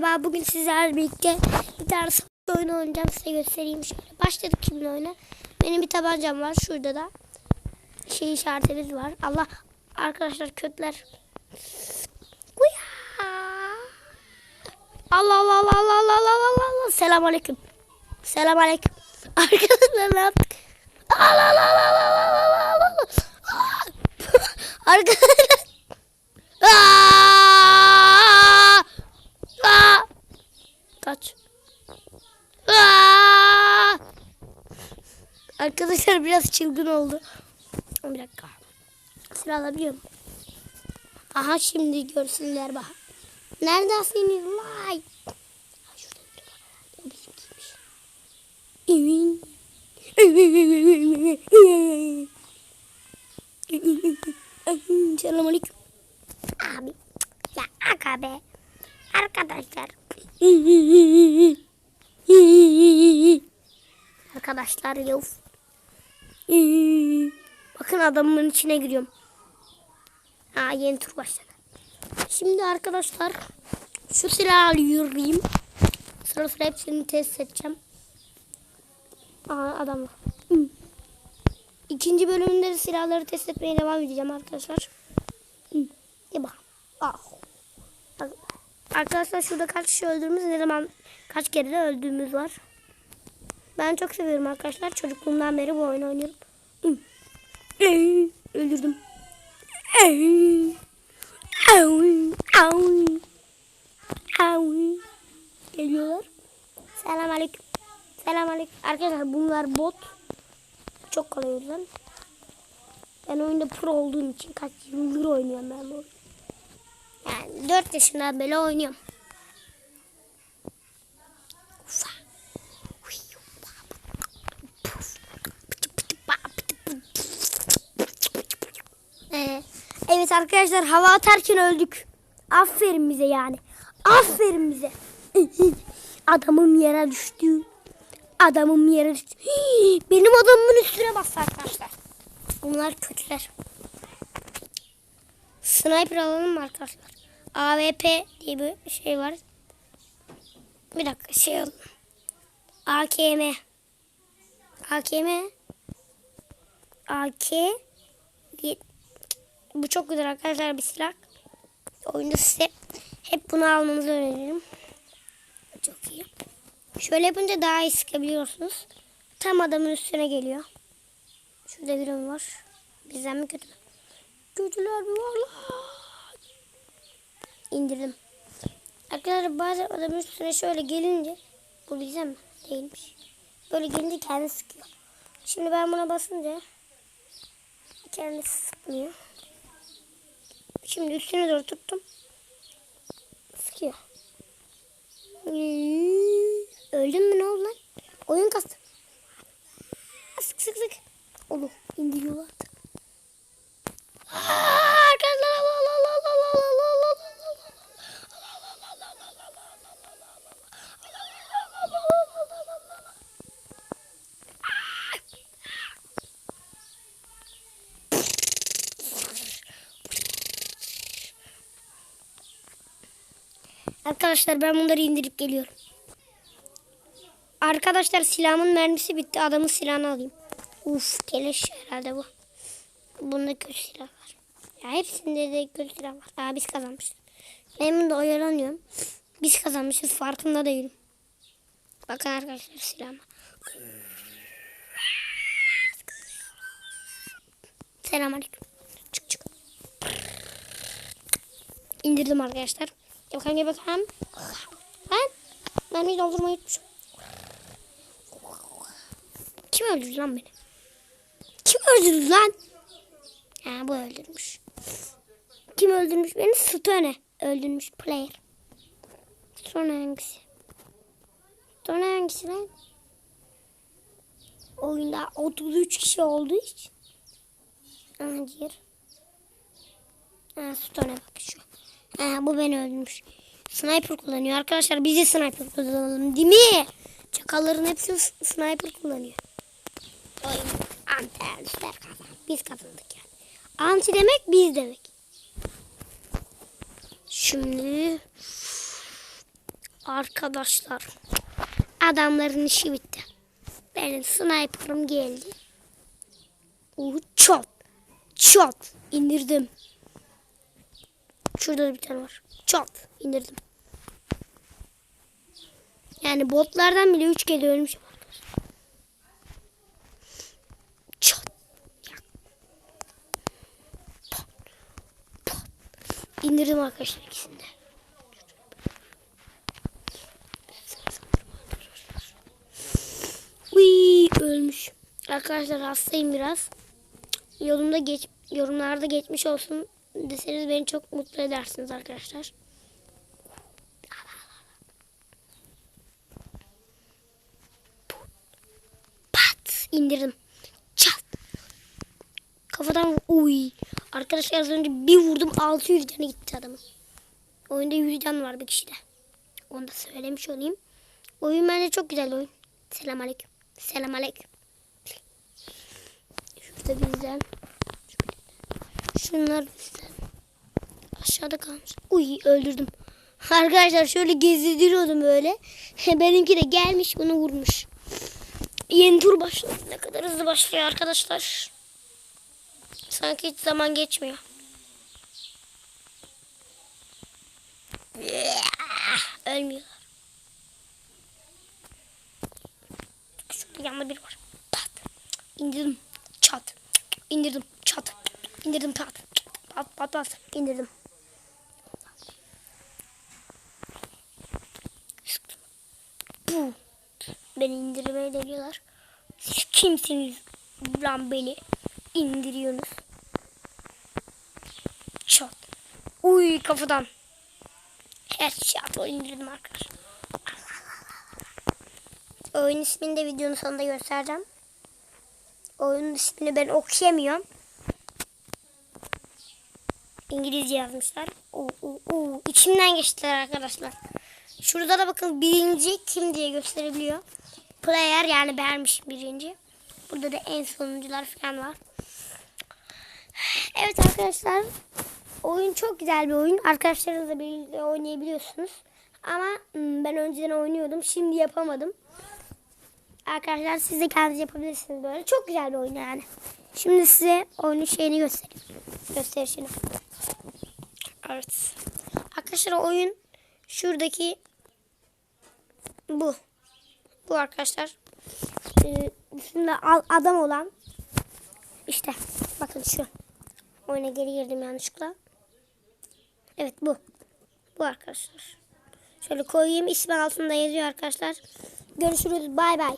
merhaba. Bugün sizlerle birlikte savaş oyunu oynayacağım. Size göstereyim şöyle. Başladık şimdi oyuna. Benim bir tabancam var. Şurada da şey işaretimiz var. Allah arkadaşlar kötüler. Uya! Allah Allah Allah Allah Allah Allah Allah Allah. Selam aleyküm. Selam aleyküm. Arkadaşlar ne yaptık? Allah Allah Allah Allah Allah Allah Allah. Arkadaşlar. Aa! Aa! Kaç. Arkadaşlar biraz çılgın oldu. Bir dakika. Sıra alabiliyorum. Aha şimdi görsünler bak. Neredesiniz vay? Şurada biri var. Abi. Ya aga be. Arkadaşlar. Arkadaşlar yok. Bakın adamın içine giriyorum. Ha yeni tur başladı. Şimdi arkadaşlar şu silahı alıyorum. Sıra sıra hepsini test edeceğim. Aa adam var. İkinci bölümünde de silahları test etmeye devam edeceğim arkadaşlar. İyi bak. Ah. Arkadaşlar şurada kaç kişi öldüğümüz ne zaman kaç kere de öldüğümüz var. Ben çok seviyorum arkadaşlar. Çocukluğumdan beri bu oyunu oynuyorum. Öldürdüm. Geliyorlar. Selam aleyküm. Selam aleyküm. Arkadaşlar bunlar bot. Çok kolay o. Ben oyunda pro olduğum için kaç yıldır oynuyorum ben bu oyunu. Yani 4 yaşından beri oynuyorum. Evet arkadaşlar hava atarken öldük. Aferin bize yani. Aferin bize. Adamım yere düştü. Adamım yere düştü. Benim adamımın üstüne bastı arkadaşlar. Bunlar kötüler. Sniper alalım mı arkadaşlar? AWP diye bir şey var. Bir dakika şey alalım. AKM. AKM. AK. Bu çok güzel arkadaşlar bir silah. Oyunda size hep bunu almanızı öneririm. Çok iyi. Şöyle yapınca daha iyi sıkabiliyorsunuz. Tam adamın üstüne geliyor. Şurada birim var. Bizden mi kötü? Kötüler bir varlar. İndirdim. Arkadaşlar bazen adamın üstüne şöyle gelince bu bizden mi? Değilmiş. Böyle gelince kendi sıkıyor. Şimdi ben buna basınca kendisi sıkmıyor. Şimdi üstüne doğru tuttum. Sıkıyor. Öldün mü ne oldu lan? Oyun kastı. Sık sık sık. Oğlum indiriyorlar. Arkadaşlar ben bunları indirip geliyorum. Arkadaşlar silahımın mermisi bitti. Adamın silahını alayım. Uf keleş herhalde bu. Bunda kötü silah var. Ya hepsinde de kötü silah var. Aa biz kazanmışız. Ben bunda oyalanıyorum. Biz kazanmışız farkında değilim. Bakın arkadaşlar silahıma. Selamünaleyküm. Çık çık. İndirdim arkadaşlar. Gel bakalım gel bakalım. Ben mermiyi doldurmayı unutmuşum. Kim öldürdü lan beni? Kim öldürdü lan? Ha bu öldürmüş. Kim öldürmüş beni? Stone öldürmüş player. Stone hangisi? Stone hangisi lan? Oyunda 33 kişi olduğu için. Diğer. Ha Stone bak şu. Ha bu beni öldürmüş. Sniper kullanıyor arkadaşlar. Biz de sniper kullanalım değil mi? Çakalların hepsi sniper kullanıyor. Oyun anti kazandı. Biz kazandık yani. Anti demek biz demek. Şimdi Arkadaşlar. Adamların işi bitti. Benim sniper'ım geldi. Çat. Çat. indirdim. Şurada da bir tane var. Çat. indirdim. Yani botlardan bile 3 kere ölmüşüm. İndirdim arkadaşlar ikisini de. Uy, ölmüş. Arkadaşlar hastayım biraz. Yolumda geç, yorumlarda geçmiş olsun deseniz beni çok mutlu edersiniz arkadaşlar. Pat indirdim. Çat. Kafadan uy. Arkadaşlar az önce bir vurdum 600 tane gitti adamın. Oyunda 100 can var bir kişide. Onu da söylemiş olayım. Oyun bence çok güzel oyun. Selam aleyküm. Selam aleyküm. Şurada bizden. Şunlar bizden. Aşağıda kalmış. Uy öldürdüm. Arkadaşlar şöyle gezdiriyordum böyle. Benimki de gelmiş bunu vurmuş. Yeni tur başladı. Ne kadar hızlı başlıyor arkadaşlar. Sanki hiç zaman geçmiyor. Ölmüyorlar. Şurada yanında biri var. Pat. İndirdim. Çat. İndirdim. İndirdim pat. Pat pat pat. İndirdim. Bu. Beni indirmeye deniyorlar. Siz kimsiniz lan beni indiriyorsunuz? Çat. Uy kafadan. Headshot o indirdim arkadaşlar. Oyun ismini de videonun sonunda göstereceğim. Oyunun ismini ben okuyamıyorum. İngilizce yazmışlar. Oo, oo, oo. İçimden geçtiler arkadaşlar. Şurada da bakın birinci kim diye gösterebiliyor. Player yani beğenmiş birinci. Burada da en sonuncular falan var. Evet arkadaşlar. Oyun çok güzel bir oyun. Arkadaşlarınızla birlikte oynayabiliyorsunuz. Ama hmm, ben önceden oynuyordum. Şimdi yapamadım. Arkadaşlar siz de kendiniz yapabilirsiniz böyle. Çok güzel bir oyun yani. Şimdi size oyunun şeyini göstereyim. Gösterişini. Evet. Arkadaşlar oyun şuradaki bu. Bu arkadaşlar. Ee, üstünde adam olan işte bakın şu. Oyuna geri girdim yanlışlıkla. Evet bu. Bu arkadaşlar. Şöyle koyayım ismi altında yazıyor arkadaşlar. Görüşürüz. Bay bay.